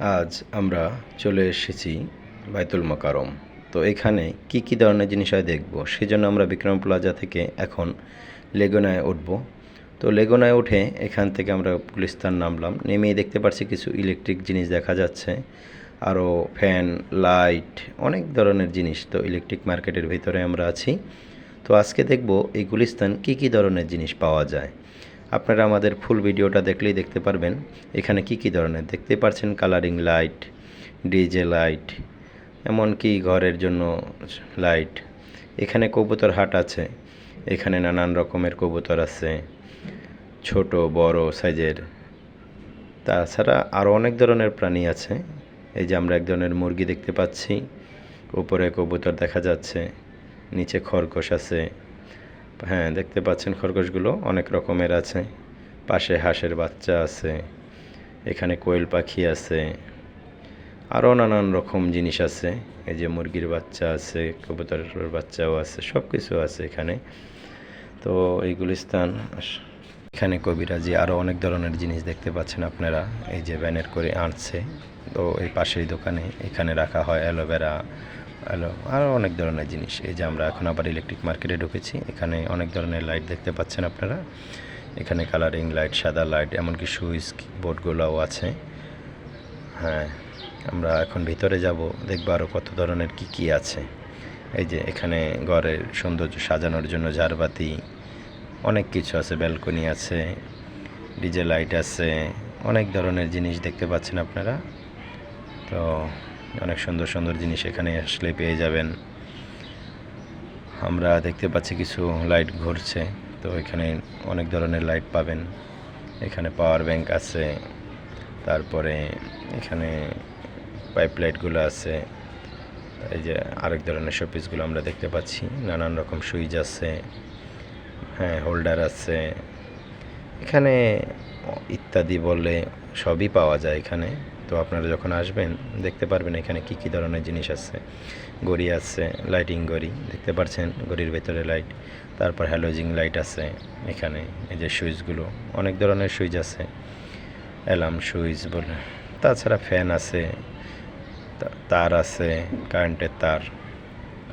আজ আমরা চলে এসেছি বাইতুল মোকারম। তো এখানে কি কি ধরনের জিনিস হয় দেখব। সেজন্য আমরা বিক্রম প্লাজা থেকে এখন লেগোনায় উঠব। তো লেগোনায় উঠে এখান থেকে আমরা গুলিস্তান নামলাম। নেমেই দেখতে পাচ্ছি কিছু ইলেকট্রিক জিনিস দেখা যাচ্ছে। আরও ফ্যান, লাইট, অনেক ধরনের জিনিস তো ইলেকট্রিক মার্কেটের ভিতরে আমরা আছি। তো আজকে দেখব এই গুলিস্তান কি কি ধরনের জিনিস পাওয়া যায়। আপনারা আমাদের ফুল ভিডিওটা দেখলেই দেখতে পারবেন। এখানে কি কি ধরনের? দেখতে পাচ্ছেন কালারিং লাইট ডিজে লাইট এমনকি ঘরের জন্য লাইট এখানে কবুতর হাট আছে। এখানে নানান রকমের কবুতর আছে। ছোট, বড় সাইজের। তাছাড়া আরও অনেক ধরনের প্রাণী আছে। এই যে আমরা এক ধরনের মুরগি দেখতে পাচ্ছি। উপরে কবুতর দেখা যাচ্ছে। নিচে খরগোশ আছে। হ্যাঁ দেখতে পাচ্ছেন খরগোশগুলো অনেক রকমের আছে। পাশে হাঁসের বাচ্চা আছে, এখানে কোয়েল পাখি আছে, আরও নানান রকম জিনিস আছে। এই যে মুরগির বাচ্চা আছে, কবুতরের বাচ্চাও আছে সব কিছু আছে এখানে। তো এই গুলিস্তান আস- এখানে কবিরাজি আরও অনেক ধরনের জিনিস দেখতে পাচ্ছেন আপনারা। এই যে ব্যানের করে আনছে তো এই পাশেই দোকানে এখানে রাখা হয় অ্যালোভেরা অ্যালো আরও অনেক ধরনের জিনিস। এই যে আমরা এখন আবার ইলেকট্রিক মার্কেটে ঢুকেছি। এখানে অনেক ধরনের লাইট দেখতে পাচ্ছেন আপনারা। এখানে কালারিং লাইট সাদা লাইট এমনকি সুইচ বোর্ডগুলোও আছে। হ্যাঁ আমরা এখন ভিতরে যাব, দেখব আরও কত ধরনের কি কি আছে। এই যে এখানে ঘরের সৌন্দর্য সাজানোর জন্য ঝাড়বাতি, অনেক কিছু আছে ব্যালকনি আছে, ডিজে লাইট আছে, অনেক ধরনের জিনিস দেখতে পাচ্ছেন আপনারা। তো অনেক সুন্দর সুন্দর জিনিস এখানে আসলে পেয়ে যাবেন। আমরা দেখতে পাচ্ছি কিছু লাইট ঘুরছে, তো এখানে অনেক ধরনের লাইট পাবেন। এখানে পাওয়ার ব্যাংক আছে, তারপরে এখানে পাইপ লাইটগুলো আছে, এই যে আরেক ধরনের শোপিসগুলো আমরা দেখতে পাচ্ছি, নানান রকম সুইচ আছে হ্যাঁ হোল্ডার আছে, এখানে ইত্যাদি বলে সবই পাওয়া যায় এখানে। তো আপনারা যখন আসবেন, দেখতে পারবেন এখানে কি কি ধরনের জিনিস আছে। গড়ি আছে লাইটিং গড়ি, দেখতে পাচ্ছেন গড়ির ভেতরে লাইট তারপর হ্যালোজিং লাইট আছে এখানে, এই যে সুইচগুলো অনেক ধরনের সুইচ আছে। অ্যালার্ম সুইচ বলে, তাছাড়া ফ্যান আছে তার আছে কারেন্টের তার,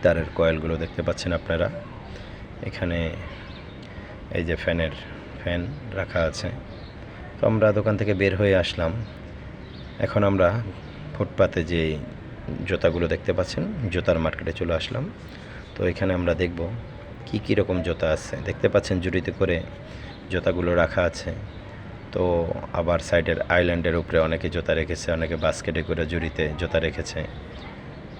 তারের কয়েলগুলো দেখতে পাচ্ছেন আপনারা। এখানে এই যে ফ্যানের ফ্যান রাখা আছে। তো আমরা দোকান থেকে বের হয়ে আসলাম। এখন আমরা ফুটপাতে যে জুতাগুলো দেখতে পাচ্ছেন, জুতার মার্কেটে চলে আসলাম। তো এখানে আমরা দেখব কি, কী রকম জুতা আছে। দেখতে পাচ্ছেন জুড়িতে করে জুতাগুলো রাখা আছে। তো আবার সাইডের আইল্যান্ডের উপরে অনেকে জুতা রেখেছে, অনেকে বাস্কেটে করে জুড়িতে জুতা রেখেছে।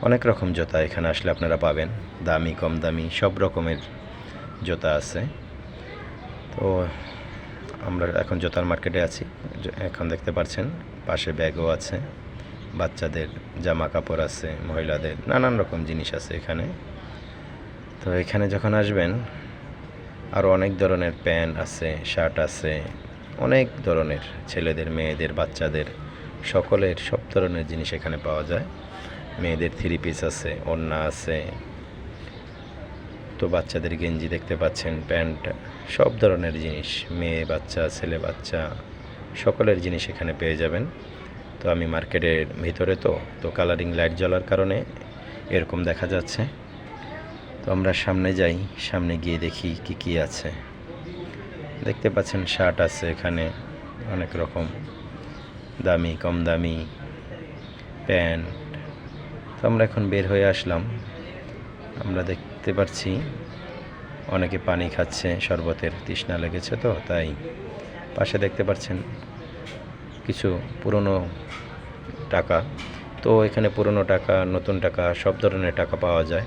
অনেক রকম জুতা এখানে আসলে আপনারা পাবেন। দামি, কম দামি, সব রকমের জুতা আছে। তো আমরা এখন জুতার মার্কেটে আছি। এখন দেখতে পাচ্ছেন পাশে ব্যাগও আছে, বাচ্চাদের জামা কাপড় আছে, মহিলাদের নানান রকম জিনিস আছে এখানে। তো এখানে যখন আসবেন আরও অনেক ধরনের প্যান্ট আছে, শার্ট আছে, অনেক ধরনের ছেলেদের, মেয়েদের, বাচ্চাদের, সকলের সব ধরনের জিনিস এখানে পাওয়া যায়। মেয়েদের থ্রি পিস আছে, ওড়না আছে তো বাচ্চাদের গেঞ্জি দেখতে পাচ্ছেন, প্যান্ট, সব ধরনের জিনিস, মেয়ে বাচ্চা, ছেলে বাচ্চা, সকলের জিনিস এখানে পেয়ে যাবেন। তো আমি মার্কেটের ভিতরে তো তো কালারিং লাইট জ্বলার কারণে এরকম দেখা যাচ্ছে। তো আমরা সামনে যাই, সামনে গিয়ে দেখি কি কি আছে। দেখতে পাচ্ছেন শার্ট আছে এখানে, অনেক রকম। দামি, কম দামি, প্যান্ট। তো আমরা এখন বের হয়ে আসলাম। আমরা দেখতে পাচ্ছি অনেকে পানি খাচ্ছে, শরবতের তৃষ্ণা লেগেছে তো, তাই পাশে দেখতে পাচ্ছেন কিছু পুরনো টাকা। তো এখানে পুরনো টাকা, নতুন টাকা, সব ধরনের টাকা পাওয়া যায়।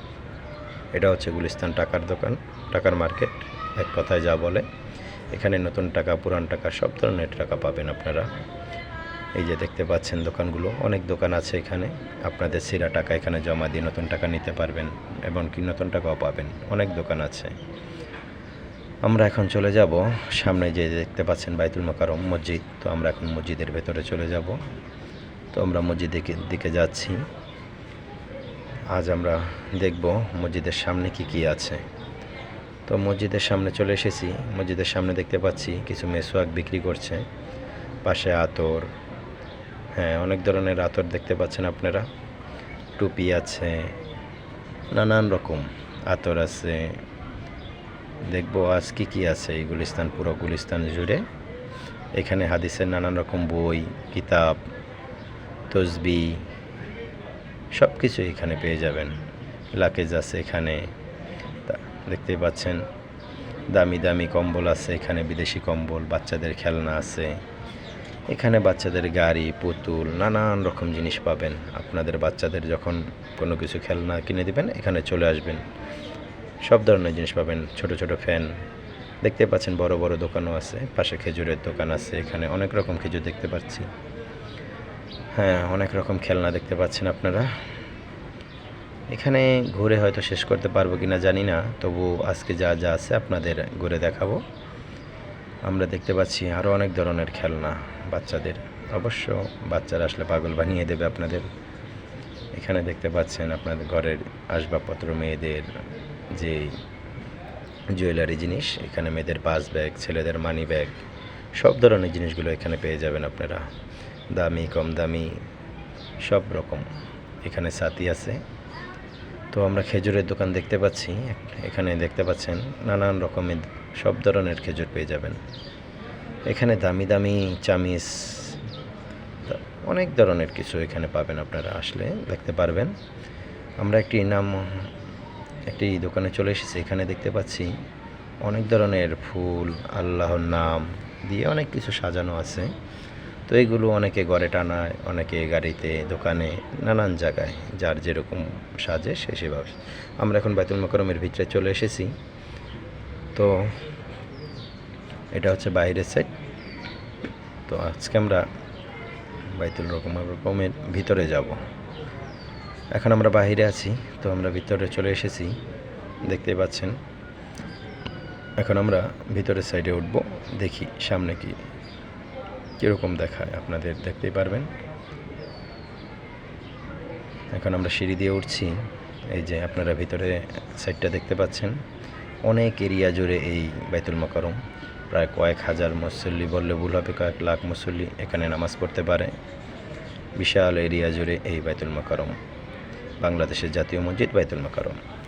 এটা হচ্ছে গুলিস্তান টাকার দোকান, টাকার মার্কেট, এক কথায় যা বলে। এখানে নতুন টাকা, পুরান টাকা, সব ধরনের টাকা পাবেন আপনারা। এই যে দেখতে পাচ্ছেন দোকানগুলো, অনেক দোকান আছে এখানে। আপনাদের সিরা টাকা এখানে জমা দিয়ে নতুন টাকা নিতে পারবেন এবং কি নতুন টাকাও পাবেন। অনেক দোকান আছে। আমরা এখন চলে যাব সামনে যে দেখতে পাচ্ছেন বাইতুল মোকারম মসজিদ। তো আমরা এখন মসজিদের ভেতরে চলে যাব। তো আমরা মসজিদের দিকে- যাচ্ছি। আজ আমরা দেখব মসজিদের সামনে কি কি আছে। তো মসজিদের সামনে চলে এসেছি। মসজিদের সামনে দেখতে পাচ্ছি কিছু মেসোয়াক বিক্রি করছে। পাশে আতর হ্যাঁ অনেক ধরনের আতর দেখতে পাচ্ছেন আপনারা। টুপি আছে, নানান রকম আতর আছে। দেখব আজ কী কী আছে এই গুলিস্তান, পুরো গুলিস্তান জুড়ে। এখানে হাদিসের নানান রকম বই, কিতাব, তসবি সব কিছু এখানে পেয়ে যাবেন। লাকেজ আছে এখানে, তা- দেখতেই পাচ্ছেন। দামি দামি কম্বল আছে এখানে, বিদেশি কম্বল, বাচ্চাদের খেলনা আছে। এখানে বাচ্চাদের গাড়ি, পুতুল, নানান রকম জিনিস পাবেন। আপনাদের বাচ্চাদের যখন কোনো কিছু খেলনা কিনে দিবেন, এখানে চলে আসবেন। সব ধরনের জিনিস পাবেন, ছোট ছোট ফ্যান। দেখতে পাচ্ছেন বড় বড় দোকানও আছে, পাশে খেজুরের দোকান আছে, এখানে অনেক রকম খেজুর দেখতে পাচ্ছি। হ্যাঁ অনেক রকম খেলনা দেখতে পাচ্ছেন আপনারা। এখানে ঘুরে হয়তো শেষ করতে পারব কিনা জানি না, তবু আজকে যা যা আছে আপনাদের ঘুরে দেখাবো। আমরা দেখতে পাচ্ছি আরও অনেক ধরনের খেলনা বাচ্চাদের। অবশ্য বাচ্চারা আসলে পাগল বানিয়ে দেবে আপনাদের। এখানে দেখতে পাচ্ছেন আপনাদের ঘরের আসবাবপত্র, মেয়েদের যে জুয়েলারি জিনিস, এখানে মেয়েদের পাস ব্যাগ, ছেলেদের মানি ব্যাগ সব ধরনের জিনিসগুলো এখানে পেয়ে যাবেন আপনারা। দামি, কম দামি, সব রকম এখানে সাথী আছে। তো আমরা খেজুরের দোকান দেখতে পাচ্ছি। এখানে দেখতে পাচ্ছেন নানান রকমের সব ধরনের খেজুর পেয়ে যাবেন। এখানে দামি দামি চামিচ, অনেক ধরনের কিছু এখানে পাবেন আপনারা আসলে, দেখতে পারবেন। আমরা একটি নাম, একটি দোকানে চলে এসেছি, এখানে দেখতে পাচ্ছি অনেক ধরনের ফুল, আল্লাহর নাম দিয়ে অনেক কিছু সাজানো আছে। তো এগুলো অনেকে ঘরে টানায়, অনেকে গাড়িতে, দোকানে, নানান জায়গায়, যার যেরকম সাজে সে সেভাবে। আমরা এখন বাইতুল মকরমের ভিতরে চলে এসেছি। তো এটা হচ্ছে বাইরের সাইড তো আজকে আমরা বাইতুল রকম রকমের ভিতরে যাব। এখন আমরা বাইরে আছি, তো আমরা ভিতরে চলে এসেছি। দেখতে পাচ্ছেন। এখন আমরা ভিতরের সাইডে উঠব, দেখি সামনে কি, কীরকম দেখায় আপনাদের, দেখতেই পারবেন। এখন আমরা সিঁড়ি দিয়ে উঠছি, এই যে আপনারা ভিতরে সাইডটা দেখতে পাচ্ছেন। অনেক এরিয়া জুড়ে এই বাইতুল মকরম। প্রায় কয়েক হাজার মুসল্লি বললে ভুল হবে, কয়েক লাখ মুসল্লি এখানে নামাজ পড়তে পারে। বিশাল এরিয়া জুড়ে এই বাইতুল মকরম। বাংলাদেশের জাতীয় মসজিদ বাইতুল মকরম।